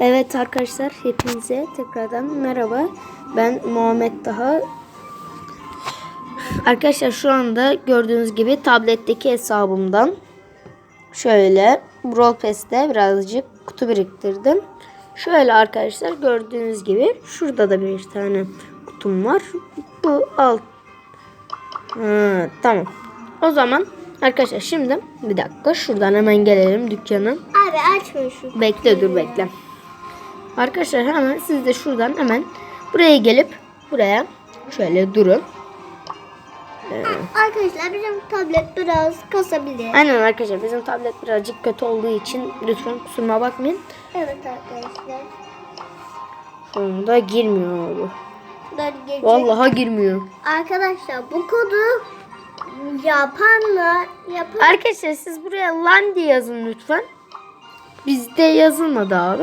Evet arkadaşlar hepinize tekrardan merhaba. Ben Muhammed Daha. Arkadaşlar şu anda gördüğünüz gibi tabletteki hesabımdan şöyle Brawl Pass'te birazcık kutu biriktirdim. Şöyle arkadaşlar gördüğünüz gibi şurada da bir tane kutum var. Bu alt. Ha, tamam. O zaman arkadaşlar şimdi bir dakika şuradan hemen gelelim dükkana. Abi açma şu. Bekle dur bekle. Arkadaşlar hemen siz de şuradan hemen buraya gelip buraya şöyle durun. Arkadaşlar bizim tablet biraz kasabilir. Aynen arkadaşlar bizim tablet birazcık kötü olduğu için lütfen kusuruma bakmayın. Evet arkadaşlar. Anda girmiyor abi. Vallahi girmiyor. Arkadaşlar bu kodu yapanla yapan Arkadaşlar siz buraya lan diye yazın lütfen. Bizde yazılmadı abi.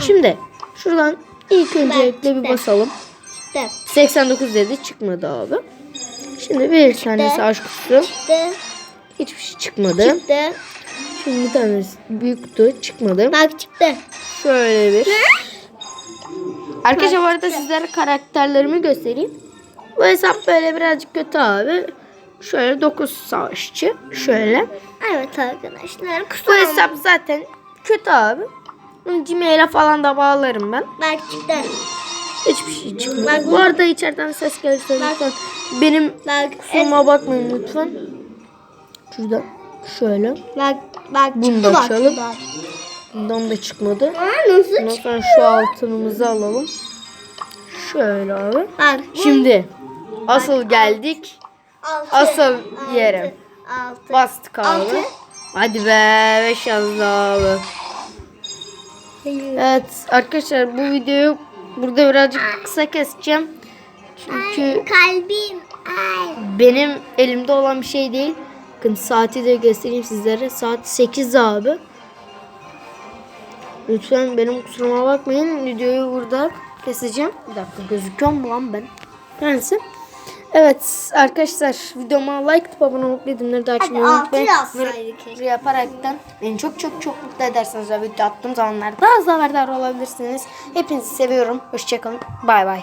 Şimdi şuradan ilk öncelikle bir basalım. de 89 dedi çıkmadı abi. Şimdi bir tanesi aşk kutusu. çıktı. Hiçbir şey çıkmadı. Çıktı. Şimdi bir tanesi büyük kutu çıkmadı. Bak çıktı. Şöyle bir. Arkadaşlar bu arada sizlere karakterlerimi göstereyim. Bu hesap böyle birazcık kötü abi. Şöyle 9 savaşçı. Şöyle. Evet arkadaşlar. Bu hesap zaten kötü abi. Gmail'e falan da bağlarım ben. Bak çıktı. Hiçbir şey çıkmıyor. Bak- Bu arada içeriden ses gelirse Bak- lütfen benim Bak. kusuruma bakmayın lütfen. Şurada şöyle. Bak bak Bunu da bak. açalım. Bak. Bundan da çıkmadı. Aa, nasıl Ondan sonra şu altınımızı alalım. Şöyle abi. Bak. Şimdi asıl geldik. Altı. Asıl Altı. yere. Altı. Bastık abi. Altı. Hadi be 5 yazdı abi. Evet arkadaşlar bu videoyu burada birazcık kısa keseceğim. Çünkü Kalbim. Ay. benim elimde olan bir şey değil. Bakın saati de göstereyim sizlere. Saat 8 abi. Lütfen benim kusuruma bakmayın. Videoyu burada keseceğim. Bir dakika gözüküyor mu lan ben? Neyse. Evet arkadaşlar videoma like atıp abone olup bildirimleri de açmayı Hadi unutmayın. altı yazsaydık. Böyle yaparaktan beni çok çok çok mutlu ederseniz ve video attığım zamanlarda daha hızlı haberdar olabilirsiniz. Hepinizi seviyorum. Hoşçakalın. Bay bay.